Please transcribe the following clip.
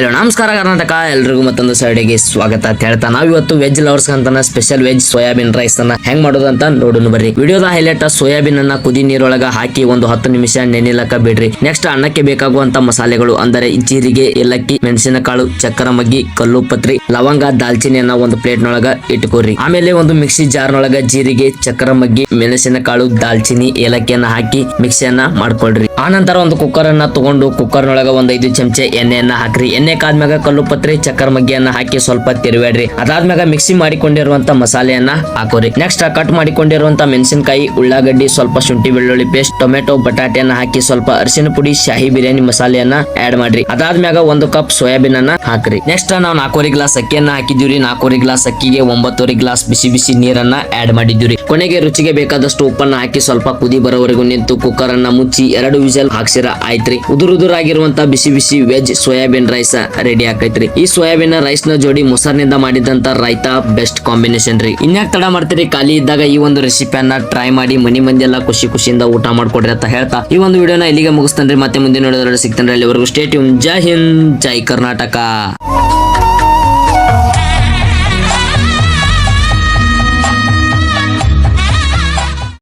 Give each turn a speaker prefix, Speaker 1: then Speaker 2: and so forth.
Speaker 1: Hello ನಮಸ್ಕಾರ ಕರ್ನಾಟಕ. ಎಲ್ರಿಗೂ ಮತ್ತೊಂದು ಸೈಡಿಗೆ ಸ್ವಾಗತ ಅಂತ ಹೇಳ್ತಾ ನಾವ್ ಇವತ್ತು ವೆಜ್ ಲವರ್ಸ್ ಅಂತಾನ ಸ್ಪೆಷಲ್ ವೆಜ್ ಸೋಯಾಬೀನ್ ರೈಸ್ ಅನ್ನ ಹೆಂಗ್ ಮಾಡೋದಂತ ನೋಡೋಣ ಬರ್ರಿ. ವಿಡಿಯೋದ ಹೈಲೈಟ್ ಸೋಯಾಬೀನ್ ಅನ್ನ ಕುದಿ ನೀರೊಳಗ ಹಾಕಿ ಒಂದು ಹತ್ತು ನಿಮಿಷ ನೆನೆಲಕ್ಕ ಬಿಡ್ರಿ. ನೆಕ್ಸ್ಟ್ ಅನ್ನಕ್ಕೆ ಬೇಕಾಗುವಂತ ಮಸಾಲೆಗಳು ಅಂದರೆ ಜೀರಿಗೆ, ಏಲಕ್ಕಿ, ಮೆಣಸಿನಕಾಳು, ಚಕ್ಕರ ಮಗ್ಗಿ, ಕಲ್ಲು ಪತ್ರಿ ಲವಂಗ, ದಾಲ್ಚಿನಿಯನ್ನ ಒಂದು ಪ್ಲೇಟ್ ನೊಳಗ ಇಟ್ಕೋರಿ. ಆಮೇಲೆ ಒಂದು ಮಿಕ್ಸಿ ಜಾರ್ ನೊಳಗ ಜೀರಿಗೆ, ಚಕ್ಕರ ಮಗ್ಗಿ, ಮೆಣಸಿನಕಾಳು ದಾಲ್ಚಿನ್ನಿ ಏಲಕ್ಕಿಯನ್ನ ಹಾಕಿ ಮಿಕ್ಸಿಯನ್ನ ಮಾಡ್ಕೊಳ್ರಿ. ಆನಂತರ ಒಂದು ಕುಕ್ಕರ್ ಅನ್ನ ತಗೊಂಡು ಕುಕ್ಕರ್ ನೊಳಗ ಒಂದ್ ಐದು ಚಮಚೆ ಎಣ್ಣೆಯನ್ನ ಹಾಕ್ರಿ. ಎಣ್ಣೆ ಕಾದ್ಮ್ಯಾಗ ಕಲ್ಲು ಪತ್ರಿ, ಚಕ್ಕರ್ ಮಗ್ಗಿಯನ್ನ ಹಾಕಿ ಸ್ವಲ್ಪ ತಿರುವಾಡ್ರಿ ಅದಾದ್ಮ್ಯಾಗ ಮಿಕ್ಸಿ ಮಾಡಿಕೊಂಡಿರುವಂತ ಮಸಾಲೆಯನ್ನ ಹಾಕೋರಿ. ನೆಕ್ಸ್ಟ್ ಕಟ್ ಮಾಡಿಕೊಂಡಿರುವಂತ ಮೆಣಸಿನಕಾಯಿ, ಉಳ್ಳಾಗಡ್ಡಿ, ಸ್ವಲ್ಪ ಶುಂಠಿ ಬೆಳ್ಳುಳ್ಳಿ ಪೇಸ್ಟ್ ಟೊಮೆಟೊ, ಬಟಾಟೆಯನ್ನ ಹಾಕಿ ಸ್ವಲ್ಪ ಅರಿಶಿನ ಪುಡಿ, ಶಾಹಿ ಬಿರಿಯಾನಿ ಮಸಾಲೆಯನ್ನ ಆಡ್ ಮಾಡ್ರಿ. ಅದಾದ್ಮ್ಯಾಗ ಒಂದು ಕಪ್ ಸೋಯಾಬೀನ್ ಅನ್ನ ಹಾಕ್ರಿ ನೆಕ್ಸ್ಟ್ ನಾವು ನಾಲ್ಕೂರಿ ಗ್ಲಾಸ್ ಅಕ್ಕಿಯನ್ನ ಹಾಕಿದ್ವಿ ನಾಲ್ಕೂವರೆ ಗ್ಲಾಸ್ ಅಕ್ಕಿಗೆ ಒಂಬತ್ತೂರಿ ಗ್ಲಾಸ್ ಬಿಸಿ ಬಿಸಿ ನೀರನ್ನ ಆಡ್ ಮಾಡಿದ್ವಿ ಕೊನೆಗೆ ರುಚಿಗೆ ಬೇಕಾದಷ್ಟು ಉಪ್ಪನ್ನ ಹಾಕಿ ಸ್ವಲ್ಪ ಕುದಿ ಬರೋವರೆಗೂ ನಿಂತು ಕುಕ್ಕರ್ ಅನ್ನ ಮುಚ್ಚಿ ಎರಡು ವಿಸಲ್ ಹಾಕ್ಸಿರ ಆಯ್ತ್ರಿ. ಉದುರು ಉದುರಾಗಿರುವಂತ ಬಿಸಿ ಬಿಸಿ ವೆಜ್ ಸೋಯಾಬೀನ್ ರೈಸ್ ರೆಡಿ ಆಕೈತ್ರಿ. ಈ ಸೋಯಾಬೀನ್ ರೈಸ್ನ ಜೋಡಿ ಮೊಸರಿನಿಂದ ಮಾಡಿದಂತ ರೈತ ಬೆಸ್ಟ್ ಕಾಂಬಿನೇಷನ್ ರೀ. ಇನ್ಯಾಕ್ ತಡ ಮಾಡ್ತೀರಿ? ಖಾಲಿ ಇದ್ದಾಗ ಈ ಒಂದು ರೆಸಿಪಿಯನ್ನ ಟ್ರೈ ಮಾಡಿ, ಮನಿ ಮಂದಿ ಎಲ್ಲ ಖುಷಿ ಖುಷಿಯಿಂದ ಊಟ ಮಾಡ್ಕೊಡ್ರಿ ಅಂತ ಹೇಳ್ತಾ ಈ ಒಂದು ವಿಡಿಯೋನ ಇಲ್ಲಿಗೆ ಮುಗಿಸ್ತಾನ್ರಿ. ಮತ್ತೆ ಮುಂದಿನ ವಿಡಿಯೋದಲ್ಲಿ ಸಿಗ್ತೇನೆ ಅಲ್ಲಿವರೆಗೂ ಸ್ಟೇಟ್ ಜೈ ಹಿಂದ್, ಜೈ ಕರ್ನಾಟಕ.